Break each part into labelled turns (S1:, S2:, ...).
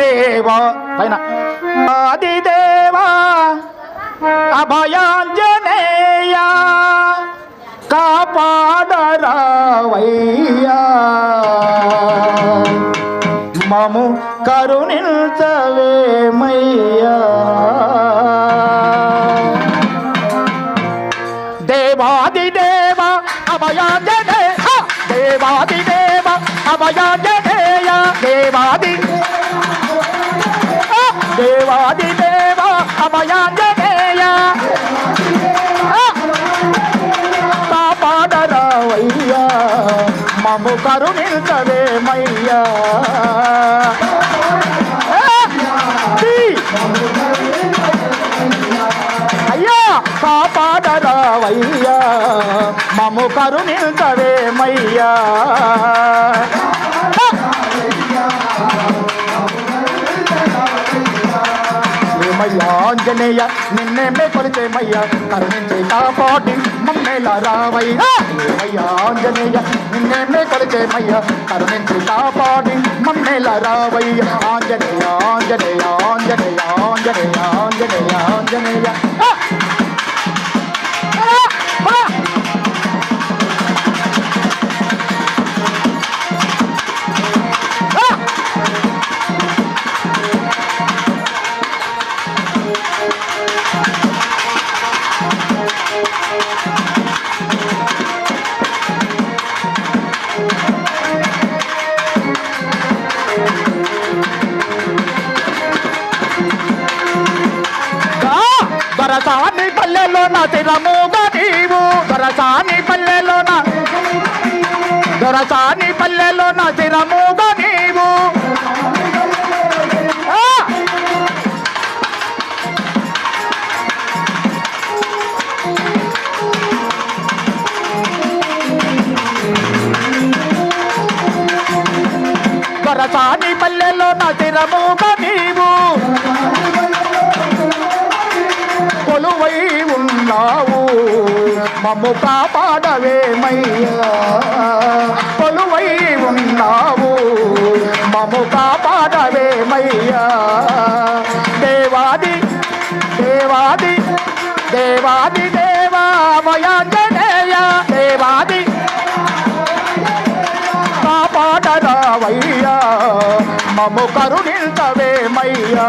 S1: దేవా పైన ఆది దేవా అభయాంజనేయ కాపాడరావయ్యా మము కరుణించవేమయ్యా దేవాది దేవ అభయాంజనేయ దేవాది దేవ అభయాంజనేయ దేవాది. దేవాది దేవా అభయాంజనేయ. కాపాడరావయ్యా మము కరుణించవేమయ్యా అయ్యా పాపాదరావయ్యా మము కరుణించవేమయ్యా ఏమయ్యా ఆంజనేయ నిన్నేమే కొలిచేమయ్యా కరుణించే కాపాడి మమ్మేలా రావయ్యా. ఏమయ్యా ఆంజనేయ నిన్నేమే కొలిచేమయ్యా కరుణించే కాపాడి మమ్మేలా రావయ్యా. ఆంజనేయ ఆంజనేయ ఆంజనేయ ఆంజనేయ ఆంజనేయ ఆంజనేయ. దొరసాని పల్లెలో నా తిరముగా నీవు దొరసాని పల్లెలో నా దొరసాని పల్లెలో నా తిరముగా నీవు దొరసాని పల్లెలో నా తిరముగా మమ్ము కాపాడవేమయ్యా కొలువై ఉన్నావు. మమ్ము కాపాడవేమయ్యా దేవాది దేవాది దేవాది దేవామయాంజనేయ దేవాది కాపాడరావయ్యా మమ్ము కరుణించవేమయ్యా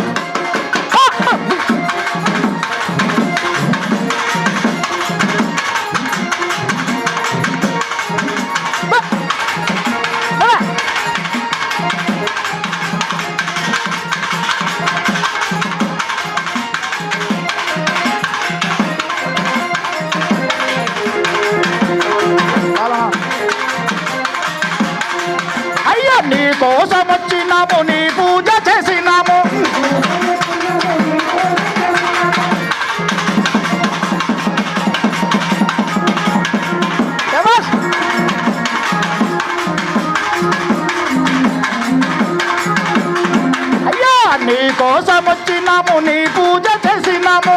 S1: చేసినాము నీ పూజ చేసినాము.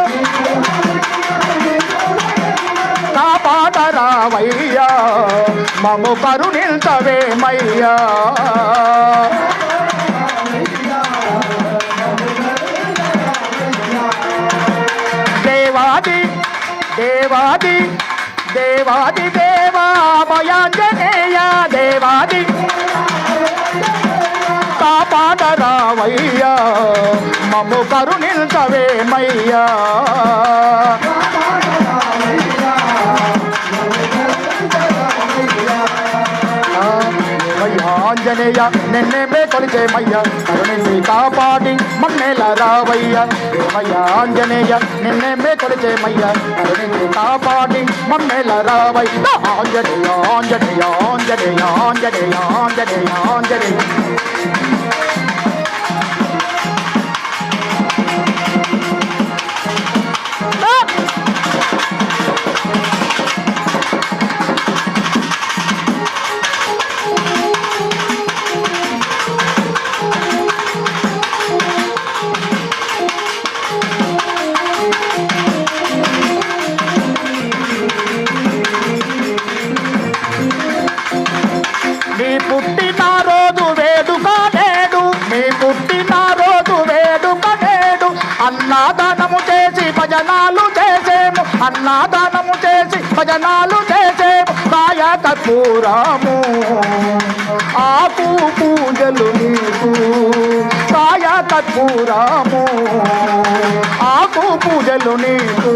S1: కాపాడరావయ్యా మము కరుణించవేమయ్యా దేవాది దేవాది దేవాది దేవామయా కాపాడరావయ్యా మము కరుణించవేమయ్యా ఏమయ్యా ఆంజనేయ నిన్నేమే కొలిచేమయ్యా కరుణించి కాపాడి మమ్మేల రావయ్యా. ఏమయ్యా ఆంజనేయ నిన్నేమే కొలిచేమయ్యా కరుణించి కాపాడి మమ్మేల రావయ్య. ఆంజనేయ ఆంజనేయ ఆంజనేయ ఆంజనేయ ఆంజనేయ ఆంజనేయ. అన్నదానము చేసి భజనాలు చేసే కాయ కర్పూరము ఆకు పూజలు నీకు కాయ కర్పూరము ఆకు పూజలు నీకు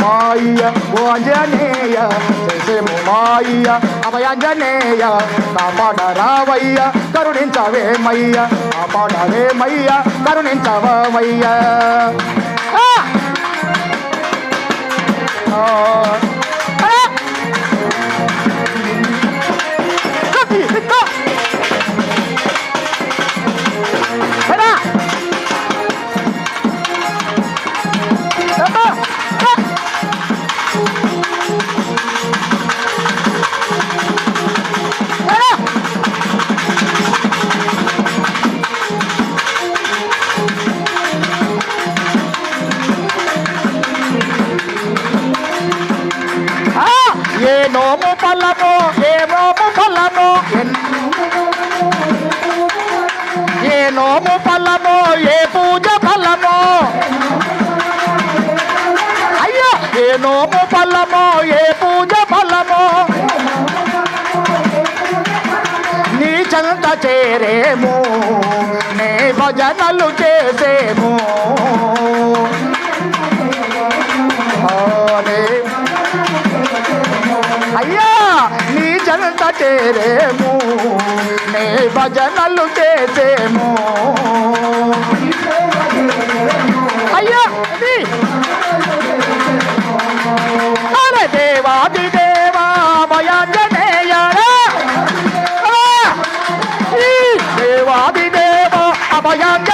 S1: మాయ ఓ అంజనేయ చేసేము మాయ అభయాంజనేయ కాపాడరావయ్య కరుణించవేమయ్య కాపాడవేమయ్య కరుణించవమయ్య ఆ! ఆ! heart. నోము పల్లము ఏ పూజ ఫలము? అయ్యో! ఏ నోము పల్లము ఏ పూజ ఫలము? నీ చెంత చేరేము నే భజనలు చేసేము. ఆ, నే- నీ చేరేము. నే భజనలు చేసేము. అయ్యా దేవాది దేవా భయాంజనేయ దేవాది దేవ అభయాంజనేయ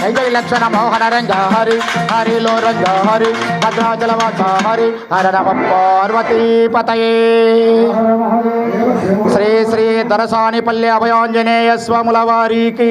S1: జయ జయ లక్షణ మోహన రంగ హరి హరిలో రంగ హరి భద్రాచల వాస హరి హర నమ పార్వతీ పతయే. శ్రీ శ్రీ దరసాని పల్లె అభయాంజనేయ స్వాముల వారికి.